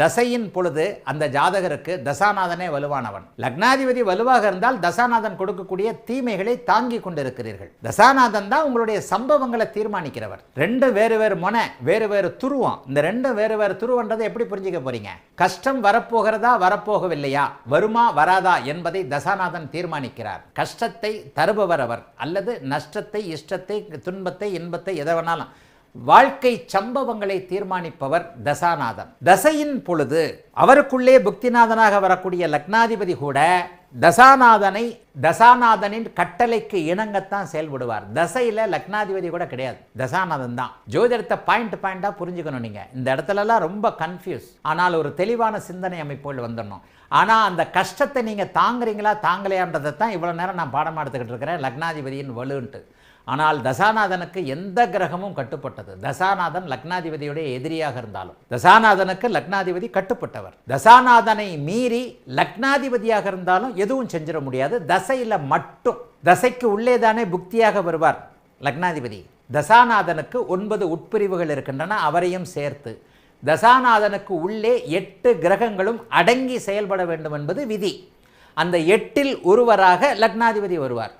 தசையின் பொழுது அந்த ஜாதகருக்கு தசாநாதனே வலுவானவன். லக்னாதிபதி வலுவாக இருந்தால் தசாநாதன் கொடுக்கக்கூடிய தீமைகளை தாங்கி கொண்டிருக்கிறீர்கள். தசாநாதன் தான் உங்களுடைய சம்பவங்களை தீர்மானிக்கிறவர். ரெண்டு வேறு வேறு மொனை வேறு வேறு துருவம். இந்த ரெண்டும் வேறு வேறு துருவன்றதை எப்படி புரிஞ்சுக்க போறீங்க? கஷ்டம் வரப்போகிறதா வரப்போகவில்லையா? வருமா வராதா என்பதை தசாநாதன் தீர்மானிக்கிறார். கஷ்டத்தை தருபவர் அவர். அல்லது நஷ்டத்தை இஷ்டத்தை துன்பத்தை இன்பத்தை எதை வேணாலும். வாழ்க்கை சம்பவங்களை தீர்மானிப்பவர் தசாநாதன். தசையின் பொழுது அவருக்குள்ளே புக்திநாதனாக வரக்கூடிய லக்னாதிபதி கூட தசாநாதனை தசாநாதனின் கட்டளைக்கு இணங்கத்தான் செயல்படுவார். தசையில் லக்னாதிபதி கூட கிடையாது. தசாநாதன் தான். ஜோதிடத்தை பாயிண்ட் பாயிண்டாக புரிஞ்சுக்கணும் நீங்கள் இந்த இடத்துலலாம் ரொம்ப கன்ஃபியூஸ் ஆனால் ஒரு தெளிவான சிந்தனை அமைப்புகள் வந்துடணும். ஆனால் அந்த கஷ்டத்தை நீங்கள் தாங்குறீங்களா தாங்கலையான்றதை தான் இவ்வளோ நேரம் நான் பாடம் எடுத்துக்கிட்டு இருக்கிறேன். லக்னாதிபதியின் வலுன்ட்டு. ஆனால் தசாநாதனுக்கு எந்த கிரகமும் கட்டுப்பட்டது. தசாநாதன் லக்னாதிபதியுடைய எதிரியாக இருந்தாலும். தசாநாதனுக்கு லக்னாதிபதி கட்டுப்பட்டவர். தசாநாதனை மீறி லக்னாதிபதியாக இருந்தாலும் எதுவும் செஞ்சிட முடியாது. தசையில் மட்டும் தசைக்கு உள்ளே தானே புக்தியாக வருவார். லக்னாதிபதி தசாநாதனுக்கு ஒன்பது உட்பிரிவுகள் இருக்கின்றன அவரையும் சேர்த்து. தசாநாதனுக்கு உள்ளே எட்டு கிரகங்களும் அடங்கி செயல்பட வேண்டும் என்பது விதி. அந்த எட்டில் ஒருவராக லக்னாதிபதி வருவார்.